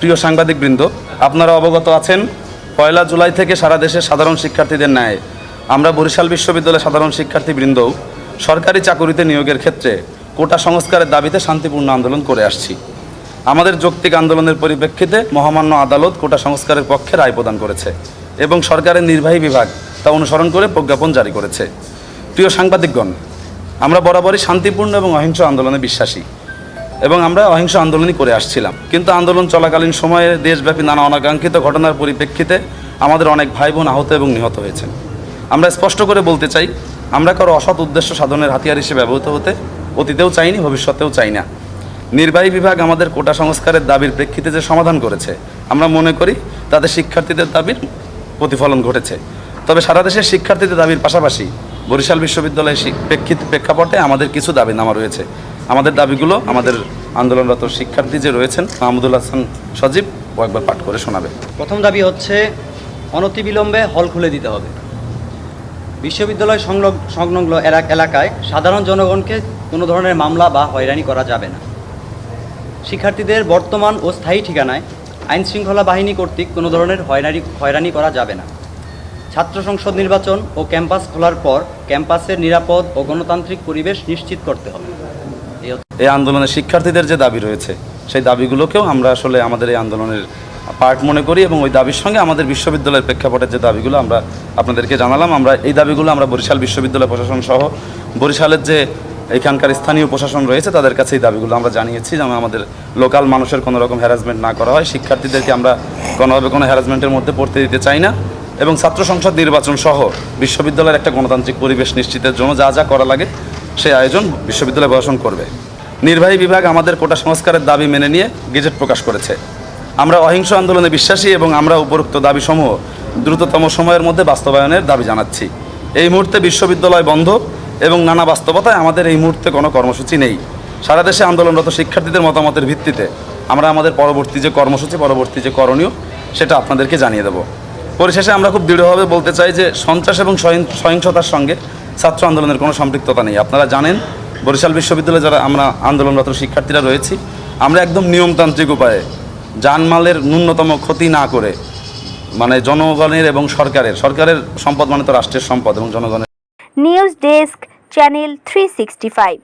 প্রিয় সাংবাদিকবৃন্দ, আপনারা অবগত আছেন, পয়লা জুলাই থেকে সারা দেশের সাধারণ শিক্ষার্থীদের ন্যায়। আমরা বরিশাল বিশ্ববিদ্যালয়ের সাধারণ শিক্ষার্থীবৃন্দও সরকারি চাকুরিতে নিয়োগের ক্ষেত্রে কোটা সংস্কারের দাবিতে শান্তিপূর্ণ আন্দোলন করে আসছি। আমাদের যৌক্তিক আন্দোলনের পরিপ্রেক্ষিতে মহামান্য আদালত কোটা সংস্কারের পক্ষে রায় প্রদান করেছে এবং সরকারের নির্বাহী বিভাগ তা অনুসরণ করে প্রজ্ঞাপন জারি করেছে। প্রিয় সাংবাদিকগণ, আমরা বরাবরই শান্তিপূর্ণ এবং অহিংস আন্দোলনে বিশ্বাসী। এবং আমরা অহিংস আন্দোলনই করে আসছিলাম। কিন্তু আন্দোলন চলাকালীন সময়ে দেশব্যাপী নানা অনাকাঙ্ক্ষিত ঘটনার পরিপ্রেক্ষিতে আমাদের অনেক ভাই বোন আহত এবং নিহত হয়েছেন। আমরা স্পষ্ট করে বলতে চাই, আমরা কারও অসৎ উদ্দেশ্য সাধনের হাতিয়ার হিসেবে ব্যবহৃত হতে অতীতেও চাইনি, ভবিষ্যতেও চাই না। নির্বাহী বিভাগ আমাদের কোটা সংস্কারের দাবির প্রেক্ষিতে যে সমাধান করেছে, আমরা মনে করি তাদের শিক্ষার্থীদের দাবির প্রতিফলন ঘটেছে। তবে সারা দেশের শিক্ষার্থীদের দাবির পাশাপাশি বরিশাল বিশ্ববিদ্যালয়ের প্রেক্ষিত প্রেক্ষাপটে আমাদের কিছু দাবিনামা রয়েছে। আমাদের দাবিগুলো আমাদের আন্দোলনরত শিক্ষার্থী যে রয়েছেন, মাহমুদুল হাসান সজীব, ও একবার পাঠ করে শোনাবে। প্রথম দাবি হচ্ছে, অনতিবিলম্বে হল খুলে দিতে হবে। বিশ্ববিদ্যালয় সংলগ- সংলগ্ন এলাক- এলাকায় সাধারণ জনগণকে কোনো ধরনের মামলা বা হয়রানি করা যাবে না। শিক্ষার্থীদের বর্তমান ও স্থায়ী ঠিকানায় আইন শৃঙ্খলা বাহিনী কর্তৃক কোনো ধরনের হয়রানি হয়রানি করা যাবে না। ছাত্র সংসদ নির্বাচন ও ক্যাম্পাস খোলার পর ক্যাম্পাসের নিরাপদ ও গণতান্ত্রিক পরিবেশ নিশ্চিত করতে হবে। এই হচ্ছে এই আন্দোলনে শিক্ষার্থীদের যে দাবি রয়েছে, সেই দাবিগুলোকেও আমরা আসলে আমাদের এই আন্দোলনের পার্ট মনে করি এবং ওই দাবির সঙ্গে আমাদের বিশ্ববিদ্যালয়ের প্রেক্ষাপটের যে দাবিগুলো আমরা আপনাদেরকে জানালাম, আমরা এই দাবিগুলো আমরা বরিশাল বিশ্ববিদ্যালয় প্রশাসন সহ বরিশালের যে এখানকার স্থানীয় প্রশাসন রয়েছে, তাদের কাছে এই দাবিগুলো আমরা জানিয়েছি যেমন আমাদের লোকাল মানুষের কোনো রকম হ্যারাসমেন্ট না করা হয়। শিক্ষার্থীদেরকে আমরা কোনোভাবে কোনো হ্যারাসমেন্টের মধ্যে পড়তে দিতে চাই না এবং ছাত্র সংসদ নির্বাচন সহ বিশ্ববিদ্যালয়ের একটা গণতান্ত্রিক পরিবেশ নিশ্চিতের জন্য যা যা করা লাগে সেই আয়োজন বিশ্ববিদ্যালয় প্রশাসন করবে। নির্বাহী বিভাগ আমাদের কোটা সংস্কারের দাবি মেনে নিয়ে গেজেট প্রকাশ করেছে। আমরা অহিংস আন্দোলনে বিশ্বাসী এবং আমরা উপরোক্ত দাবিসমূহ দ্রুততম সময়ের মধ্যে বাস্তবায়নের দাবি জানাচ্ছি। এই মুহূর্তে বিশ্ববিদ্যালয় বন্ধ এবং নানা বাস্তবতায় আমাদের এই মুহূর্তে কোনো কর্মসূচি নেই। সারা দেশে আন্দোলনরত শিক্ষার্থীদের মতামতের ভিত্তিতে আমরা আমাদের পরবর্তী যে কর্মসূচি, পরবর্তী যে করণীয়, সেটা আপনাদেরকে জানিয়ে দেব। পরিশেষে আমরা খুব দৃঢ়ভাবে বলতে চাই যে সন্ত্রাস এবং সহিংসতার সঙ্গে ছাত্র আন্দোলনের কোনো সম্পৃক্ততা নেই। আপনারা জানেন, বরিশাল বিশ্ববিদ্যালয়ে যারা আমরা আন্দোলনরত শিক্ষার্থীরা রয়েছি, আমরা একদম নিয়মতান্ত্রিক উপায়ে যানমালের ন্যূনতম ক্ষতি না করে মানে জনগণের এবং সরকারের সরকারের সম্পদ মানে তো রাষ্ট্রের সম্পদ এবং জনগণের news desk channel three sixty five.